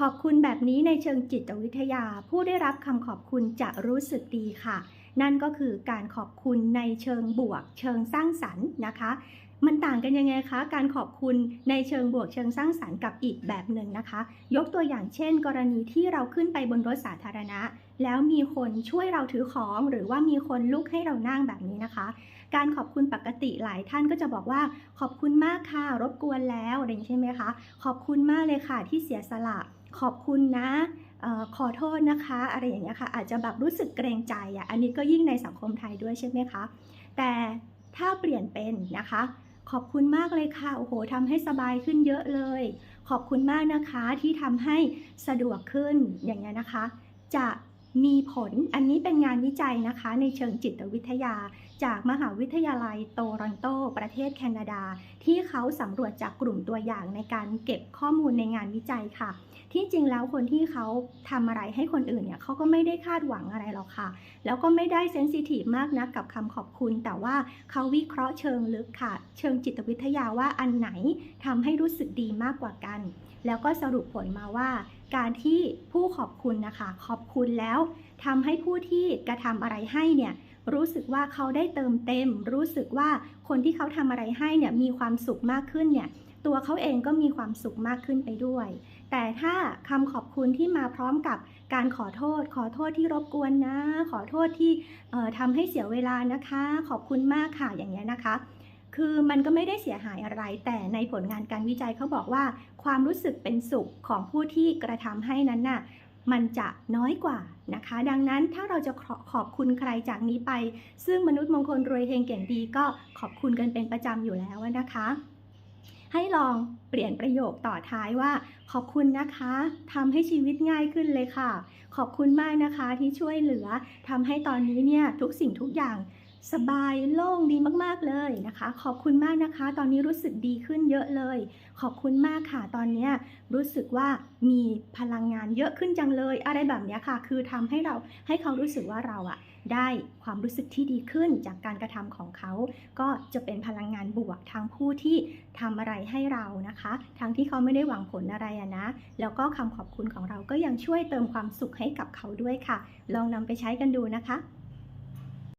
ขอบคุณแบบนี้ในเชิงจิตวิทยา ผู้ได้รับคำขอบคุณจะรู้สึกดีค่ะ นั่นก็คือการขอบคุณในเชิงบวก เชิงสร้างสรรค์นะคะ มันต่างกันยังไงคะ การขอบคุณในเชิงบวกเชิงสร้างสรรค์กับอีกแบบหนึ่งนะคะ ยกตัวอย่างเช่น กรณีที่เราขึ้นไปบนรถสาธารณะ แล้วมีคนช่วยเราถือของ หรือว่ามีคนลุกให้เรานั่งแบบนี้นะคะการขอบคุณปกติหลายท่านก็จะบอกว่าขอบคุณมากค่ะ รบกวนแล้วอะไรอย่างนี้ใช่ไหมคะ ขอบคุณมากเลยค่ะที่เสียสละ ขอบคุณนะออขอโทษนะคะ อะไรอย่างเงี้ยค่ะ อาจจะแบบรู้สึกเกรงใจอะ อันนี้ก็ยิ่งในสังคมไทยด้วยใช่ไหมคะ แต่ถ้าเปลี่ยนเป็นนะคะ ขอบคุณมากเลยค่ะ โอ้โหทำให้สบายขึ้นเยอะเลย ขอบคุณมากนะคะที่ทำให้สะดวกขึ้น อย่างเงี้ยนะคะ จะมีผล อันนี้เป็นงานวิจัยนะคะ ในเชิงจิตวิทยาจากมหาวิทยาลัยโตรอนโตประเทศแคนาดา ที่เขาสำรวจจากกลุ่มตัวอย่างในการเก็บข้อมูลในงานวิจัยค่ะ ที่จริงแล้วคนที่เขาทำอะไรให้คนอื่นเนี่ยเขาก็ไม่ได้คาดหวังอะไรหรอกค่ะ แล้วก็ไม่ได้เซนซิทีฟมากนะกับคำขอบคุณ แต่ว่าเขาวิเคราะห์เชิงลึกค่ะ เชิงจิตวิทยาว่าอันไหนทำให้รู้สึกดีมากกว่ากัน แล้วก็สรุปผลมาว่า การที่ผู้ขอบคุณนะคะ ขอบคุณแล้วทำให้ผู้ที่กระทำอะไรให้เนี่ย รู้สึกว่าเขาได้เติมเต็ม รู้สึกว่าคนที่เขาทำอะไรให้เนี่ยมีความสุขมากขึ้นเนี่ยตัวเขาเองก็มีความสุขมากขึ้นไปด้วย แต่ถ้าคำขอบคุณที่มาพร้อมกับการขอโทษ ขอโทษที่รบกวนนะ ขอโทษที่ทำให้เสียเวลานะคะ ขอบคุณมากค่ะอย่างเงี้ยนะคะคือมันก็ไม่ได้เสียหายอะไร แต่ในผลงานการวิจัยเขาบอกว่า ความรู้สึกเป็นสุขของผู้ที่กระทำให้นั้นน่ะ มันจะน้อยกว่านะคะ ดังนั้นถ้าเราจะขอขอบคุณใครจากนี้ไป ซึ่งมนุษย์มงคลรวยเฮงเก่งดีก็ขอบคุณกันเป็นประจำอยู่แล้วนะคะ ให้ลองเปลี่ยนประโยคต่อท้ายว่า ขอบคุณนะคะทำให้ชีวิตง่ายขึ้นเลยค่ะ ขอบคุณมากนะคะที่ช่วยเหลือทำให้ตอนนี้เนี่ยทุกสิ่งทุกอย่าง สบายโล่งดีมากๆเลยนะคะ ขอบคุณมากนะคะ ตอนนี้รู้สึกดีขึ้นเยอะเลย ขอบคุณมากค่ะ ตอนนี้รู้สึกว่ามีพลังงานเยอะขึ้นจังเลย อะไรแบบนี้ค่ะ คือทำให้เราให้เขารู้สึกว่าเราอะได้ความรู้สึกที่ดีขึ้นจากการกระทำของเขา ก็จะเป็นพลังงานบวกทางผู้ที่ทำอะไรให้เรานะคะ ทั้งที่เขาไม่ได้หวังผลอะไรอะนะ แล้วก็คำขอบคุณของเราก็ยังช่วยเติมความสุขให้กับเขาด้วยค่ะ ลองนำไปใช้กันดูนะคะ